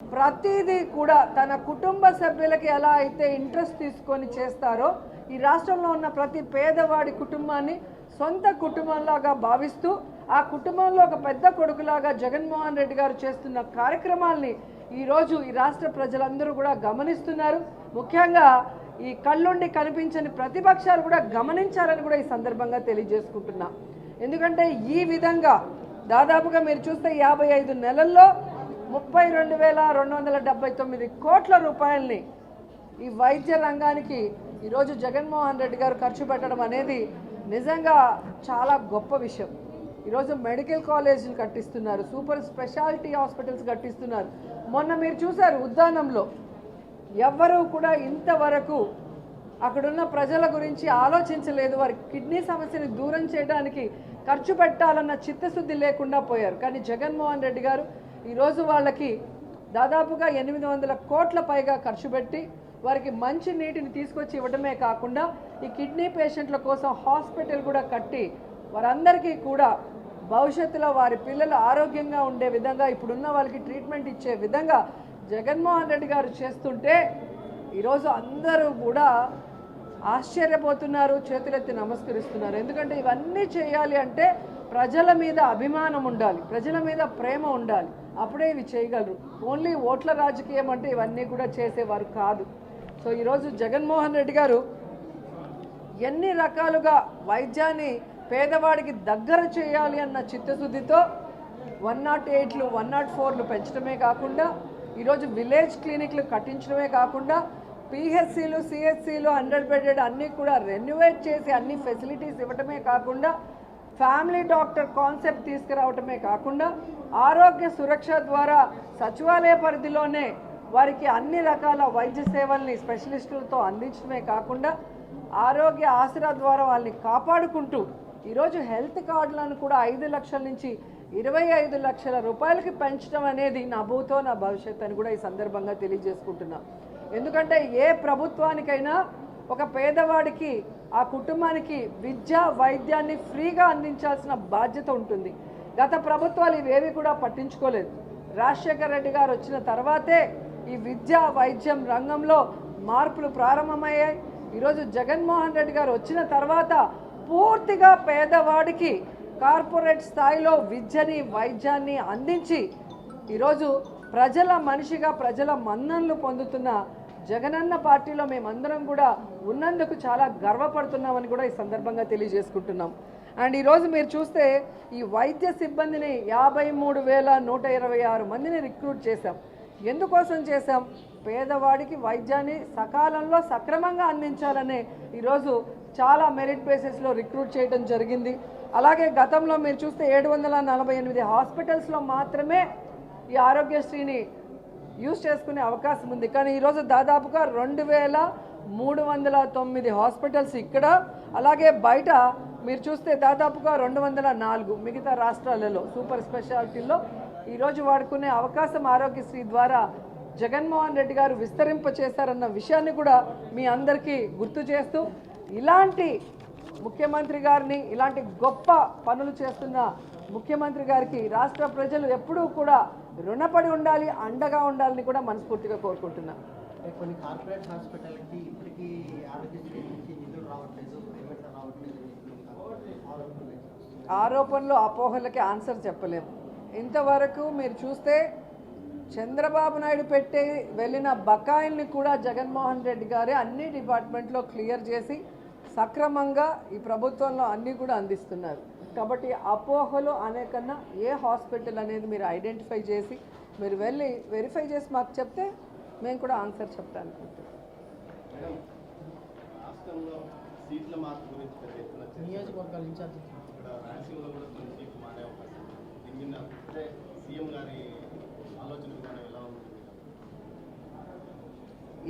ప్రతిదీ కూడా తన కుటుంబ సభ్యులకి ఎలా అయితే ఇంట్రెస్ట్ తీసుకొని చేస్తారో ఈ రాష్ట్రంలో ఉన్న ప్రతి పేదవాడి కుటుంబాన్ని సొంత కుటుంబంలాగా భావిస్తూ ఆ కుటుంబంలో ఒక పెద్ద కొడుకులాగా జగన్మోహన్ రెడ్డి గారు చేస్తున్న కార్యక్రమాల్ని ఈరోజు ఈ రాష్ట్ర ప్రజలందరూ కూడా గమనిస్తున్నారు. ముఖ్యంగా ఈ కళ్ళుండి కనిపించని ప్రతిపక్షాలు కూడా గమనించాలని కూడా ఈ సందర్భంగా తెలియజేసుకుంటున్నా. ఎందుకంటే ఈ విధంగా దాదాపుగా మీరు చూస్తే యాభై ఐదు నెలల్లో ముప్పై రెండు వేల రెండు వందల డెబ్బై తొమ్మిది కోట్ల రూపాయల్ని ఈ వైద్య రంగానికి ఈరోజు జగన్మోహన్ రెడ్డి గారు ఖర్చు పెట్టడం అనేది నిజంగా చాలా గొప్ప విషయం. ఈరోజు మెడికల్ కాలేజీలు కట్టిస్తున్నారు సూపర్ స్పెషాలిటీ హాస్పిటల్స్ కట్టిస్తున్నారు. మొన్న మీరు చూశారు ఉద్దానంలో. ఎవ్వరూ కూడా ఇంతవరకు అక్కడున్న ప్రజల గురించి ఆలోచించలేదు. వారి కిడ్నీ సమస్యని దూరం చేయడానికి ఖర్చు పెట్టాలన్న చిత్తశుద్ధి లేకుండా పోయారు. కానీ జగన్మోహన్ రెడ్డి గారు ఈరోజు వాళ్ళకి దాదాపుగా ఎనిమిది వందల కోట్ల పైగా ఖర్చు పెట్టి వారికి మంచి నీటిని తీసుకొచ్చి ఇవ్వడమే కాకుండా ఈ కిడ్నీ పేషెంట్ల కోసం హాస్పిటల్ కూడా కట్టి వారందరికీ కూడా భవిష్యత్తులో వారి పిల్లలు ఆరోగ్యంగా ఉండే విధంగా ఇప్పుడున్న వాళ్ళకి ట్రీట్మెంట్ ఇచ్చే విధంగా జగన్మోహన్ రెడ్డి గారు చేస్తుంటే ఈరోజు అందరూ కూడా ఆశ్చర్యపోతున్నారు చేతులెత్తి నమస్కరిస్తున్నారు. ఎందుకంటే ఇవన్నీ చేయాలి అంటే ప్రజల మీద అభిమానం ఉండాలి ప్రజల మీద ప్రేమ ఉండాలి. అప్పుడే ఇవి చేయగలరు. ఓన్లీ ఓట్ల రాజకీయం అంటే ఇవన్నీ కూడా చేసేవారు కాదు. సో ఈరోజు జగన్మోహన్ రెడ్డి గారు ఎన్ని రకాలుగా వైద్యాన్ని పేదవాడికి దగ్గర చేయాలి అన్న చిత్తశుద్ధితో వన్ నాట్ ఎయిట్లు వన్ నాట్ ఫోర్లు పెంచడమే కాకుండా ఈరోజు విలేజ్ క్లినిక్లు కట్టించడమే కాకుండా పిహెచ్సిలు సిహెచ్సిలు హండ్రెడ్ బెడెడ్ అన్నీ కూడా రెన్యువేట్ చేసి అన్ని ఫెసిలిటీస్ ఇవ్వటమే కాకుండా ఫ్యామిలీ డాక్టర్ కాన్సెప్ట్ తీసుకురావటమే కాకుండా ఆరోగ్య సురక్ష ద్వారా సచివాలయ పరిధిలోనే వారికి అన్ని రకాల వైద్య సేవల్ని స్పెషలిస్టులతో అందించడమే కాకుండా ఆరోగ్య ఆసరా ద్వారా వాళ్ళని కాపాడుకుంటూ ఈరోజు హెల్త్ కార్డులను కూడా ఐదు లక్షల నుంచి ఇరవై ఐదు లక్షల రూపాయలకి పెంచడం అనేది నా భూతో నా భవిష్యత్ అని కూడా ఈ సందర్భంగా తెలియజేసుకుంటున్నా. ఎందుకంటే ఏ ప్రభుత్వానికైనా ఒక పేదవాడికి ఆ కుటుంబానికి విద్య వైద్యాన్ని ఫ్రీగా అందించాల్సిన బాధ్యత ఉంటుంది. గత ప్రభుత్వాలు ఇవేవి కూడా పట్టించుకోలేదు. రాజశేఖర రెడ్డి గారు వచ్చిన తర్వాతే ఈ విద్య వైద్యం రంగంలో మార్పులు ప్రారంభమయ్యాయి. ఈరోజు జగన్మోహన్ రెడ్డి గారు వచ్చిన తర్వాత పూర్తిగా పేదవాడికి కార్పొరేట్ స్థాయిలో విద్యని వైద్యాన్ని అందించి ఈరోజు ప్రజల మనిషిగా ప్రజల మన్ననలు పొందుతున్న జగనన్న పార్టీలో మేమందరం కూడా ఉన్నందుకు చాలా గర్వపడుతున్నామని కూడా ఈ సందర్భంగా తెలియజేసుకుంటున్నాం. అండ్ ఈరోజు మీరు చూస్తే ఈ వైద్య సిబ్బందిని యాభై మూడు వేల నూట ఇరవై ఆరు మందిని రిక్రూట్ చేశాం. ఎందుకోసం చేశాం? పేదవాడికి వైద్యాన్ని సకాలంలో సక్రమంగా అందించాలనే ఈరోజు చాలా మెరిట్ బేసిస్లో రిక్రూట్ చేయడం జరిగింది. అలాగే గతంలో మీరు చూస్తే ఏడు వందల నలభై ఎనిమిది హాస్పిటల్స్లో మాత్రమే ఈ ఆరోగ్యశ్రీని యూజ్ చేసుకునే అవకాశం ఉంది. కానీ ఈరోజు దాదాపుగా రెండు వేల మూడు వందల తొమ్మిది హాస్పిటల్స్ ఇక్కడ. అలాగే బయట మీరు చూస్తే దాదాపుగా రెండు వందల నాలుగు మిగతా రాష్ట్రాలలో సూపర్ స్పెషాలిటీల్లో ఈరోజు వాడుకునే అవకాశం ఆరోగ్యశ్రీ ద్వారా జగన్మోహన్ రెడ్డి గారు విస్తరింప చేశారన్న విషయాన్ని కూడా మీ అందరికీ గుర్తు చేస్తూ ఇలాంటి ముఖ్యమంత్రి గారిని ఇలాంటి గొప్ప పనులు చేస్తున్న ముఖ్యమంత్రి గారికి రాష్ట్ర ప్రజలు ఎప్పుడూ కూడా రుణపడి ఉండాలి అండగా ఉండాలని కూడా మనస్ఫూర్తిగా కోరుకుంటున్నాను. కొన్ని కార్పొరేట్ హాస్పిటల్కి ఇప్పటికీ ఆరోగ్యశ్రీ నుంచి నిధులు రావట్లేదు పేమెంట్ రావట్లేదు ఆరోగ్యం ఆరోపణలు అపోహలకి ఆన్సర్ చెప్పలేము. ఇంతవరకు మీరు చూస్తే చంద్రబాబు నాయుడు పెట్టి వెళ్ళిన బకాయిల్ని కూడా జగన్మోహన్ రెడ్డి గారే అన్ని డిపార్ట్మెంట్లో క్లియర్ చేసి సక్రమంగా ఈ ప్రభుత్వంలో అన్నీ కూడా అందిస్తున్నారు. కాబట్టి అపోహలు అనే కన్నా ఏ హాస్పిటల్ అనేది మీరు ఐడెంటిఫై చేసి మీరు వెళ్ళి వెరిఫై చేసి మాకు చెప్తే మేము కూడా ఆన్సర్ చెప్తాను.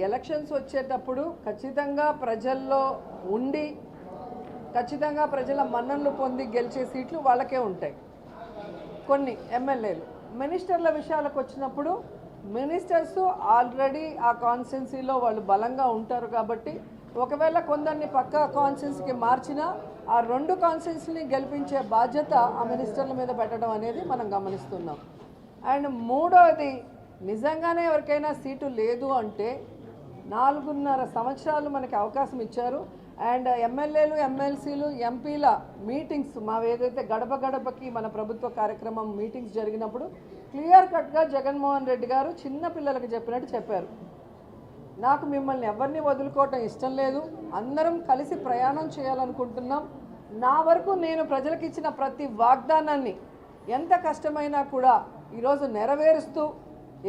ఎలక్షన్స్ వచ్చేటప్పుడు ఖచ్చితంగా ప్రజల్లో ఉండి ఖచ్చితంగా ప్రజల మన్ననలు పొంది గెలిచే సీట్లు వాళ్ళకే ఉంటాయి. కొన్ని ఎమ్మెల్యేలు. మినిస్టర్ల విషయాలకు వచ్చినప్పుడు మినిస్టర్స్ ఆల్రెడీ ఆ కాన్స్టిట్యున్సీలో వాళ్ళు బలంగా ఉంటారు కాబట్టి ఒకవేళ కొందరిని పక్క కాన్స్టిట్యున్సీకి మార్చినా ఆ రెండు కాన్స్టిట్యున్సీని గెలిపించే బాధ్యత ఆ మినిస్టర్ల మీద పెట్టడం అనేది మనం గమనిస్తున్నాం. అండ్ మూడోది నిజంగానే ఎవరికైనా సీటు లేదు అంటే నాలుగున్నర సంవత్సరాలు మనకి అవకాశం ఇచ్చారు. అండ్ ఎమ్మెల్యేలు ఎమ్మెల్సీలు ఎంపీల మీటింగ్స్ మా ఏదైతే గడప గడపకి మన ప్రభుత్వ కార్యక్రమం మీటింగ్స్ జరిగినప్పుడు క్లియర్ కట్గా జగన్మోహన్ రెడ్డి గారు చిన్న పిల్లలకు చెప్పినట్టు చెప్పారు. నాకు మిమ్మల్ని ఎవరిని వదులుకోవటం ఇష్టం లేదు. అందరం కలిసి ప్రయాణం చేయాలనుకుంటున్నాం. నా వరకు నేను ప్రజలకు ఇచ్చిన ప్రతి వాగ్దానాన్ని ఎంత కష్టమైనా కూడా ఈరోజు నెరవేరుస్తూ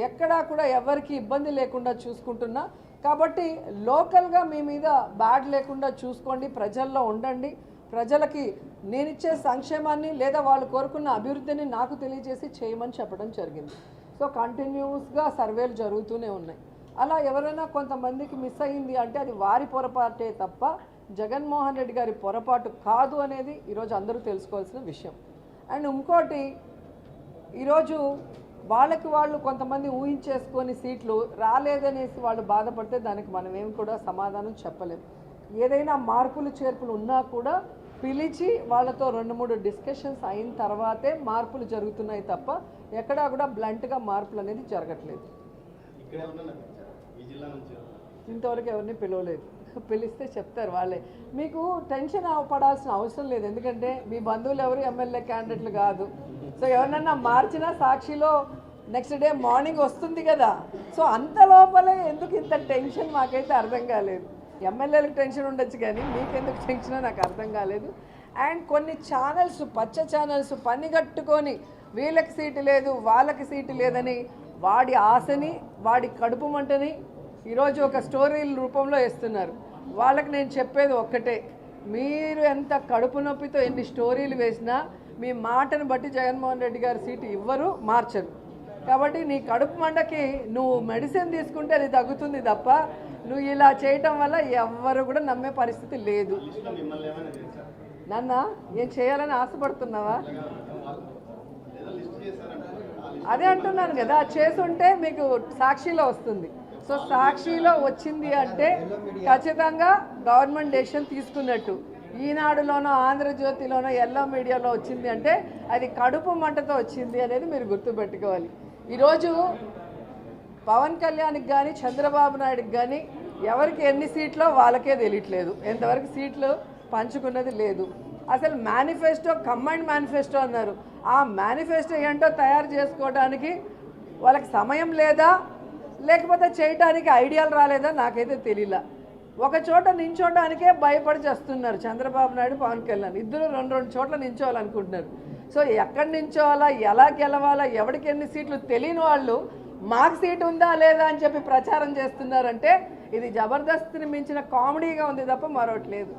ఎక్కడా కూడా ఎవరికి ఇబ్బంది లేకుండా చూసుకుంటున్నా. కాబట్టి లోకల్గా మీ మీద బ్యాడ్ లేకుండా చూసుకోండి ప్రజల్లో ఉండండి. ప్రజలకి నేనిచ్చే సంక్షేమాన్ని లేదా వాళ్ళు కోరుకున్న అభివృద్ధిని నాకు తెలియజేసి చేయమని చెప్పడం జరిగింది. సో కంటిన్యూస్గా సర్వేలు జరుగుతూనే ఉన్నాయి. అలా ఎవరైనా కొంతమందికి మిస్ అయ్యింది అంటే అది వారి పొరపాటే తప్ప జగన్మోహన్ రెడ్డి గారి పొరపాటు కాదు అనేది ఈరోజు అందరూ తెలుసుకోవాల్సిన విషయం. అండ్ ఇంకోటి ఈరోజు వాళ్ళకి వాళ్ళు కొంతమంది ఊహించేసుకొని సీట్లు రాలేదనేసి వాళ్ళు బాధపడితే దానికి మనం ఏం కూడా సమాధానం చెప్పలేం. ఏదైనా మార్పులు చేర్పులు ఉన్నా కూడా పిలిచి వాళ్ళతో రెండు మూడు డిస్కషన్స్ అయిన తర్వాతే మార్పులు జరుగుతున్నాయి తప్ప ఎక్కడా కూడా బ్లంట్గా మార్పులు అనేది జరగట్లేదు. ఇంతవరకు ఎవరిని పిలవలేదు. పిలిస్తే చెప్తారు వాళ్ళే. మీకు టెన్షన్ పడాల్సిన అవసరం లేదు. ఎందుకంటే మీ బంధువులు ఎవరు ఎమ్మెల్యే క్యాండిడేట్లు కాదు. సో ఎవరినన్నా మార్చినా సాక్షిలో నెక్స్ట్ డే మార్నింగ్ వస్తుంది కదా. సో అంత లోపలే ఎందుకు ఇంత టెన్షన్ మాకైతే అర్థం కాలేదు. ఎమ్మెల్యేలకు టెన్షన్ ఉండొచ్చు కానీ మీకెందుకు టెన్షన్ నాకు అర్థం కాలేదు. అండ్ కొన్ని ఛానల్స్ పచ్చ ఛానల్స్ పని కట్టుకొని వీళ్ళకి సీటు లేదు వాళ్ళకి సీటు లేదని వాడి ఆశని వాడి కడుపు మంటని ఈరోజు ఒక స్టోరీల రూపంలో వేస్తున్నారు. వాళ్ళకి నేను చెప్పేది ఒక్కటే. మీరు ఎంత కడుపు నొప్పితో ఎన్ని స్టోరీలు వేసినా మీ మాటను బట్టి జగన్మోహన్ రెడ్డి గారి సీటు ఇవ్వరు మార్చరు. కాబట్టి నీ కడుపు మండకి నువ్వు మెడిసిన్ తీసుకుంటే అది తగ్గుతుంది తప్ప నువ్వు ఇలా చేయటం వల్ల ఎవ్వరు కూడా నమ్మే పరిస్థితి లేదు. లిస్టులో నాన్న ఏం చేయాలని ఆశపడుతున్నావా? అదే అంటున్నాను కదా చేసుంటే మీకు సాక్షిలో వస్తుంది. సో సాక్షిలో వచ్చింది అంటే ఖచ్చితంగా గవర్నమెంట్ డెసిషన్ తీసుకున్నట్టు. ఈనాడులోనో ఆంధ్రజ్యోతిలోనో ఎల్లో మీడియాలో వచ్చింది అంటే అది కడుపు మంటతో వచ్చింది అనేది మీరు గుర్తుపెట్టుకోవాలి. ఈరోజు పవన్ కళ్యాణ్కి కానీ చంద్రబాబు నాయుడుకి కానీ ఎవరికి ఎన్ని సీట్లో వాళ్ళకే తెలియట్లేదు. ఎంతవరకు సీట్లు పంచుకున్నది లేదు. అసలు మేనిఫెస్టో కమ్మండ్ మేనిఫెస్టో అన్నారు. ఆ మేనిఫెస్టో ఏంటో తయారు చేసుకోవడానికి వాళ్ళకి సమయం లేదా? లేకపోతే చేయటానికి ఐడియాలు రాలేదా నాకైతే తెలియలా ఒక చోట నించోడానికే భయపడి చేస్తున్నారు చంద్రబాబు నాయుడు పవన్ కళ్యాణ్. ఇద్దరు రెండు రెండు చోట్ల నించోవాలనుకుంటున్నారు. సో ఎక్కడి నించోవాలా ఎలా గెలవాలా ఎవరికి ఎన్ని సీట్లు తెలియని వాళ్ళు మాకు సీట్ ఉందా లేదా అని చెప్పి ప్రచారం చేస్తున్నారంటే ఇది జబర్దస్త్ని మించిన కామెడీగా ఉంది తప్ప మరొకటి లేదు.